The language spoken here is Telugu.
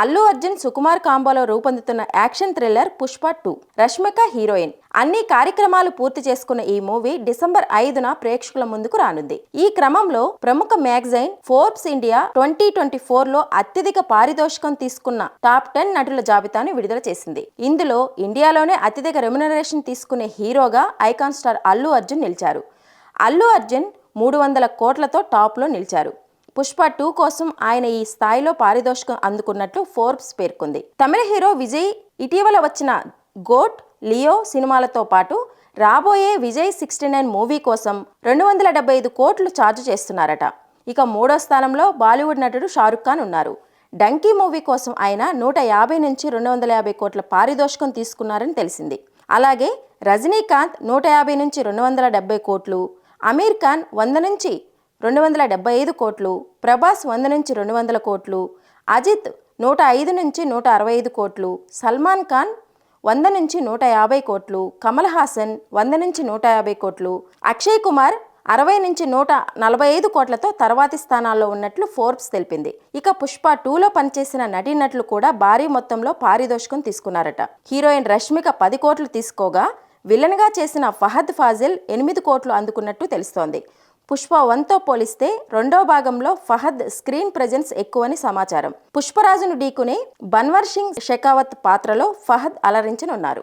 అల్లు అర్జున్ సుకుమార్ కాంబోలో రూపొందుతున్న action thriller Pushpa two Rashmika heroine. అన్ని కార్యక్రమాలు పూర్తి చేసుకున్న ఈ మూవీ డిసెంబర్ ఐదున ప్రేక్షకుల ముందుకు రానుంది. ఈ క్రమంలో ప్రముఖ magazine Forbes India twenty twenty ఫోర్లో అత్యధిక పారితోషికం తీసుకున్న టాప్ టెన్ నటుల జాబితాను విడుదల చేసింది. ఇందులో ఇండియాలోనే అత్యధిక రెమ్యునరేషన్ తీసుకునే హీరోగా ఐకాన్ స్టార్ అల్లు అర్జున్ నిలిచారు. అల్లు అర్జున్ మూడు వందల కోట్లతో టాప్లో నిలిచారు. పుష్ప టూ కోసం ఆయన ఈ స్థాయిలో పారితోషికం అందుకున్నట్లు ఫోర్బ్స్ పేర్కొంది. తమిళ హీరో విజయ్ ఇటీవల వచ్చిన గోట్ లియో సినిమాలతో పాటు రాబోయే విజయ్ సిక్స్టీ నైన్ మూవీ కోసం రెండు వందల డెబ్బై ఐదు కోట్లు ఛార్జ్ చేస్తున్నారట. ఇక మూడో స్థానంలో బాలీవుడ్ నటుడు షారుఖ్ ఖాన్ ఉన్నారు. డంకీ మూవీ కోసం ఆయన నూట యాభై నుంచి రెండు వందల యాభై కోట్ల పారితోషికం తీసుకున్నారని తెలిసింది. అలాగే రజనీకాంత్ నూట యాభై నుంచి రెండు వందల డెబ్బై కోట్లు అమీర్ ఖాన్ వంద నుంచి రెండు వందల డెబ్బై ఐదు కోట్లు ప్రభాస్ వంద నుంచి రెండు వందల కోట్లు అజిత్ నూట ఐదు నుంచి నూట అరవై ఐదు కోట్లు సల్మాన్ ఖాన్ వంద నుంచి నూట యాభై కోట్లు కమల్ హాసన్ వంద నుంచి నూట యాభై కోట్లు అక్షయ్ కుమార్ అరవై నుంచి నూట నలభై ఐదు కోట్లతో తర్వాతి స్థానాల్లో ఉన్నట్లు ఫోర్బ్స్ తెలిపింది. ఇక పుష్ప టూలో పనిచేసిన నటీనటులు కూడా భారీ మొత్తంలో పారితోషికం తీసుకున్నారట. హీరోయిన్ రష్మిక పది కోట్లు తీసుకోగా విలన్గా చేసిన ఫహద్ ఫాజిల్ ఎనిమిది కోట్లు అందుకున్నట్టు తెలుస్తోంది. పుష్ప వన్తో పోలిస్తే రెండో భాగంలో ఫహద్ స్క్రీన్ ప్రెజెన్స్ ఎక్కువని సమాచారం. పుష్పరాజును ఢీకునే బన్వర్ సింగ్ షెకావత్ పాత్రలో ఫహద్ అలరించనున్నారు.